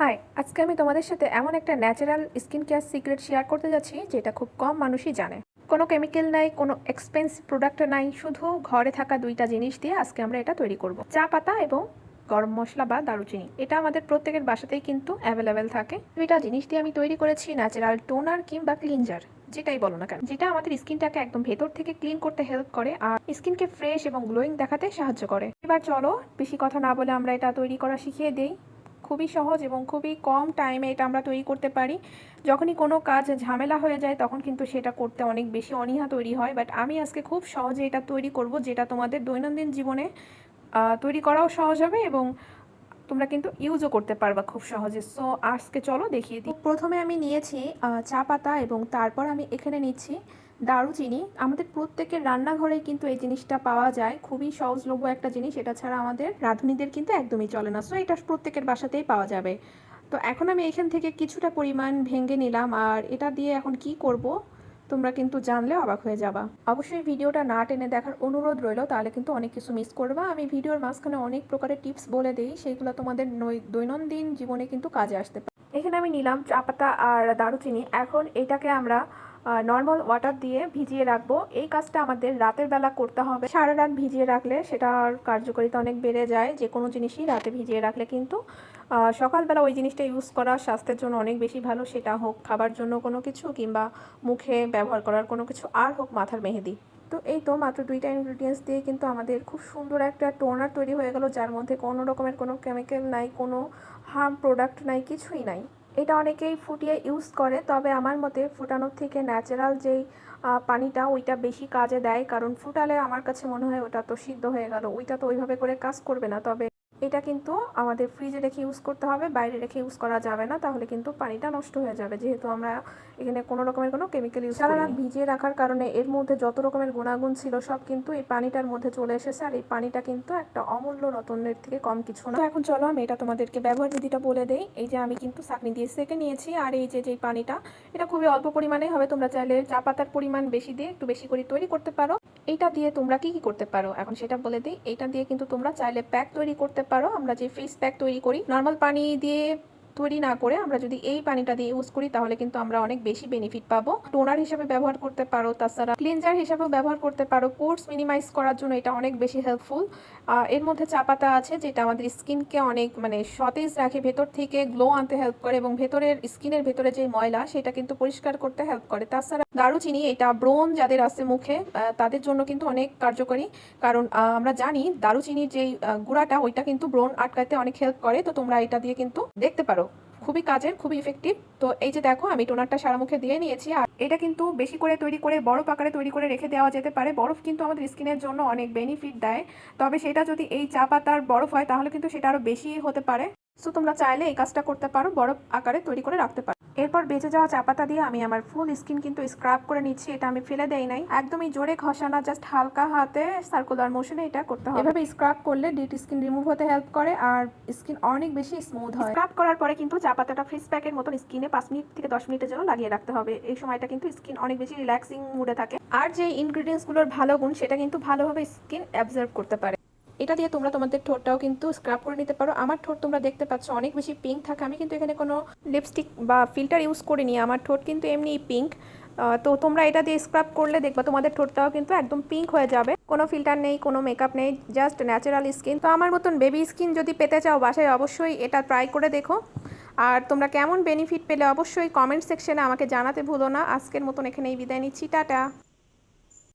High আজকে আমি তোমাদের সাথে এমন একটা natural skin care secret share করতে যাচ্ছি, যেটা খুব কম মানুষই জানে। কোনো কেমিক্যাল নাই, কোনো এক্সপেন্সিভ প্রোডাক্ট নাই, শুধু ঘরে থাকা দুইটা জিনিস দিয়ে আজকে আমরা এটা তৈরি করব। চা পাতা এবং গরম মশলা বা দারুচিনি, এটা আমাদের প্রত্যেকের বাসাতেই কিন্তু অ্যাভেলেবেল থাকে। দুইটা জিনিস দিয়ে আমি তৈরি করেছি ন্যাচারাল টোনার কিংবা ক্লিনজার যেটাই বলো না কেন। যেটা আমাদের স্কিনটাকে একদম ভেতর থেকে ক্লিন করতে হেল্প করে আর স্কিনকে ফ্রেশ এবং গ্লোয়িং দেখাতে সাহায্য করে। এবার চলো, বেশি কথা না বলে আমরা এটা তৈরি করা শিখিয়ে দেই। খুবই সহজ এবং খুবই কম টাইমে এটা আমরা তৈরি করতে পারি। যখনই কোনো কাজ ঝামেলা হয়ে যায়, তখন কিন্তু সেটা করতে অনেক বেশি অনীহা তৈরি হয়। বাট আমি আজকে খুব সহজে এটা তৈরি করব, যেটা তোমাদের দৈনন্দিন জীবনে তৈরি করাও সহজ হবে এবং তোমরা কিন্তু ইউজও করতে পারবা খুব সহজে। সো আজকে চলো দেখিয়ে দিই। প্রথমে আমি নিয়েছি চা পাতা এবং তারপর আমি এখানে নিচ্ছি দারুচিনি, আমাদের প্রত্যেকের রান্নাঘরে কিন্তু এই জিনিসটা পাওয়া যায়। খুবই সহজলভ্য একটা জিনিস, এটা ছাড়া আমাদের রাঁধুনিদের কিন্তু একদমই চলে না। সো এটা প্রত্যেকের বাসাতেই পাওয়া যাবে। তো এখন আমি এখান থেকে কিছুটা পরিমাণ ভেঙে নিলাম, আর এটা দিয়ে এখন কি করব, তোমরা কিন্তু জানলে অবাক হয়ে যাবা। অবশ্যই ভিডিওটা না টেনে দেখার অনুরোধ রইল, তাহলে কিন্তু অনেক কিছু মিস করবা। আমি ভিডিওর মাঝখানে অনেক প্রকারের টিপস বলে দিই সেইগুলো তোমাদের দৈনন্দিন জীবনে কিন্তু কাজে আসতে পারে। এখানে আমি নিলাম চা পাতা আর দারুচিনি। এখন এটাকে আমরা নর্মাল ওয়াটার দিয়ে ভিজিয়ে রাখব। এই কাজটা আমাদের রাতের বেলা করতে হবে। সারা রাত ভিজিয়ে রাখলে সেটার কার্যকারিতা অনেক বেড়ে যায়। যে কোনো জিনিসই রাতে ভিজিয়ে রাখলে কিন্তু সকালবেলা ওই জিনিসটা ইউজ করা স্বাস্থ্যের জন্য অনেক বেশি ভালো। সেটা হোক খাবার জন্য কোনো কিছু কিংবা মুখে ব্যবহার করার কোনো কিছু, আর হোক মাথার মেহেদি। তো এই তো মাত্র দুইটা ইনগ্রিডিয়েন্টস দিয়ে কিন্তু আমাদের খুব সুন্দর একটা টোনার তৈরি হয়ে গেল, যার মধ্যে কোনো রকমের কোনো কেমিক্যাল নাই, কোনো হার্ম প্রোডাক্ট নাই, কিছুই নাই। এটা অনেকেই ফুটিয়ে ইউজ করে, তবে আমার মতে ফুটানোর থেকে ন্যাচারাল যেই পানিটা ওইটা বেশি কাজে দেয়। কারণ ফুটালে আমার কাছে মনে হয় ওটা তো সিদ্ধ হয়ে গেল, ওইটা তো ওইভাবে করে কাজ করবে না, তবে এটা কিন্তু আমাদের ফ্রিজে রেখে ইউজ করতে হবে বাইরে রেখে ইউজ করা যাবে না তাহলে কিন্তু পানিটা নষ্ট হয়ে যাবে। যেহেতু আমরা এখানে কোনো রকমের কোনো কেমিক্যাল ইউজ সারা রাত ভিজিয়ে রাখার কারণে এর মধ্যে যত রকমের গুণাগুণ ছিল সব কিন্তু এই পানিটার মধ্যে চলে এসেছে আর এই পানিটা কিন্তু একটা অমূল্য রতনের থেকে কম কিছু না। এখন চলো আমি এটা তোমাদেরকে ব্যবহার বিধিটা বলে দেই। এই যে আমি কিন্তু চাকনি দিয়ে সেকে নিয়েছি আর এই যে যেই পানিটা এটা খুবই অল্প পরিমাণে হবে। তোমরা চাইলে চা পাতার পরিমাণ বেশি দিয়ে একটু বেশি করে তৈরি করতে পারো। এইটা দিয়ে তোমরা কি কি করতে পারো? এখন সেটা বলে দিই। এইটা দিয়ে কিন্তু তোমরা চাইলে প্যাক তৈরি করতে পারো। আমরা যে ফেস প্যাক তৈরি করি নর্মাল পানি দিয়ে তৈরি না করে আমরা যদি এই পানিটা দিয়ে ইউজ করি তাহলে কিন্তু আমরা অনেক বেশি বেনিফিট পাবো। টোনার হিসেবে ব্যবহার করতে পারো তাছাড়া ক্লিনজার হিসেবেও ব্যবহার করতে পারো। পোর্স মিনিমাইজ করার জন্য এটা অনেক বেশি হেল্পফুল এর মধ্যে চা পাতা আছে যেটা আমাদের স্কিনকে অনেক মানে সতেজ রাখে ভেতর থেকে গ্লো আনতে হেল্প করে এবং ভেতরের স্কিনের ভেতরে যে ময়লা সেটা কিন্তু পরিষ্কার করতে হেল্প করে। তাছাড়া দারুচিনি এটা ব্রণ যাদের আছে মুখে তাদের জন্য কিন্তু অনেক কার্যকরী। কারণ আমরা জানি দারুচিনির আহ, গুঁড়াটা ওইটা কিন্তু ব্রণ আটকাতে অনেক হেল্প করে। তো তোমরা এটা দিয়ে কিন্তু দেখতে পারো। খুবই কাজের, খুবই ইফেক্টিভ তো এই যে দেখো, আমি টোনারটা সারা মুখে দিয়ে নিয়েছি আর এটা কিন্তু বেশি করে তৈরি করে, বরফ আকারে তৈরি করে রেখে দেওয়া যেতে পারে। বরফ কিন্তু আমাদের স্কিনের জন্য অনেক বেনিফিট দেয়। তবে সেটা যদি এই চা পাতার বরফ হয়, তাহলে কিন্তু সেটা আরও বেশি হতে পারে। সো তোমরা চাইলে এই কাজটা করতে পারো, বরফ আকারে তৈরি করে রাখতে পারো। এরপর বেঁচে যাওয়া চা পাতা দিয়ে আমি আমার ফুল স্কিন কিন্তু স্ক্রাব করে নিচ্ছি এটা আমি ফেলে দেই নাই। একদমই জোরে ঘষা না জাস্ট হালকা হাতে সার্কুলার মোশনে এটা করতে হবে। এভাবে স্ক্রাব করলে ডিট স্কিন রিমুভ হতে হেল্প করে আর স্কিন অনেক বেশি স্মুথ হয়। স্ক্রাব করার পরে কিন্তু চা পাতাটা ফেস প্যাকের মতন স্কিনে পাঁচ মিনিট থেকে দশ মিনিটের জন্য লাগিয়ে রাখতে হবে। এই সময়টা কিন্তু স্কিন অনেক বেশি রিল্যাক্সিং মুডে থাকে। আর যে ইনগ্রিডিয়েন্টসগুলোর ভালো গুণ সেটা কিন্তু ভালোভাবে স্কিন অ্যাবজর্ভ করতে পারে। এটা দিয়ে তোমরা তোমাদের ঠোঁটটাও কিন্তু স্ক্রাব করে নিতে পারো। আমার ঠোঁট তোমরা দেখতে পাচ্ছ, অনেক বেশি পিঙ্ক থাকে। আমি কিন্তু এখানে কোনো লিপস্টিক বা ফিল্টার ইউজ করিনি। আমার ঠোঁট কিন্তু এমনি পিঙ্ক তো তোমরা এটা দিয়ে স্ক্রাব করলে দেখবা তোমাদের ঠোঁটটাও কিন্তু একদম পিঙ্ক হয়ে যাবে। কোনো ফিল্টার নেই, কোনো মেকআপ নেই জাস্ট ন্যাচারাল স্কিন তো আমার মতন বেবি স্কিন যদি পেতে চাও বাসায় অবশ্যই এটা ট্রাই করে দেখো। আর তোমরা কেমন বেনিফিট পেলে অবশ্যই কমেন্ট সেকশনে আমাকে জানাতে ভুলো না। আজকের মতন এখানেই বিদায় নিচ্ছি। টাটা।